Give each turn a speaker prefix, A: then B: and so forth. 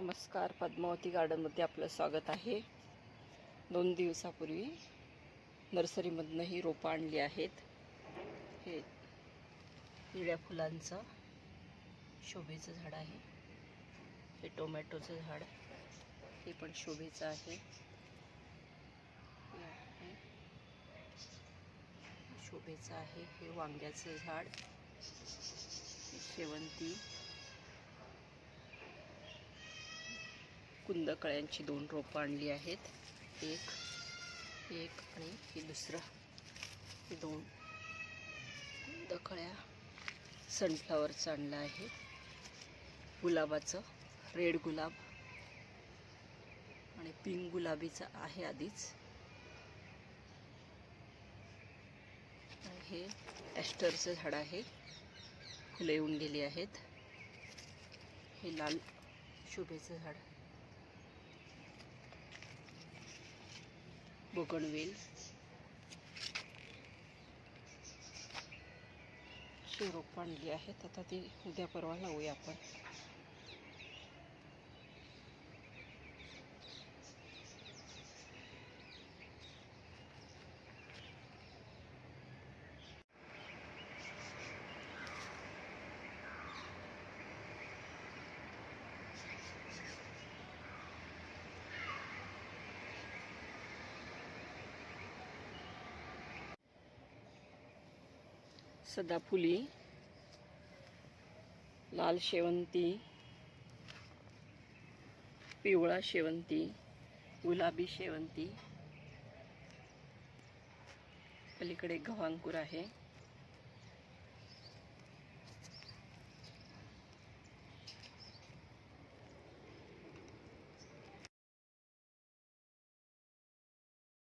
A: नमस्कार पद्मावती गार्डनमध्ये आपलं स्वागत आहे. दोन दिवसापूर्वी नर्सरीमधनं ही रोपं आणली आहेत. हे निळ्या फुलांचं शोभेचं झाड आहे. हे टोमॅटोचं झाड हे पण शोभेचं आहे. शोभेचं आहे. हे वांग्याचं झाड. शेवंती. कुंदकळ्यांची दोन रोपं आणली आहेत. एक एक आणि हे दुसरं. दोन कुंदकळ्या सनफ्लावरचं आणलं आहे. गुलाबाचं रेड गुलाब आणि पिंक गुलाबीचं आहे आधीच. हे ॲस्टरचं झाड आहे. फुले येऊन गेली आहेत. हे लाल शोभेचं झाड कोकणवेल रोप आणली आहेत. आता ती उद्या परवा लावूया आपण. सदाफुली लाल शेवंती पिवळा शेवंती गुलाबी शेवंती. पलीकडे गव्हांकूर आहे.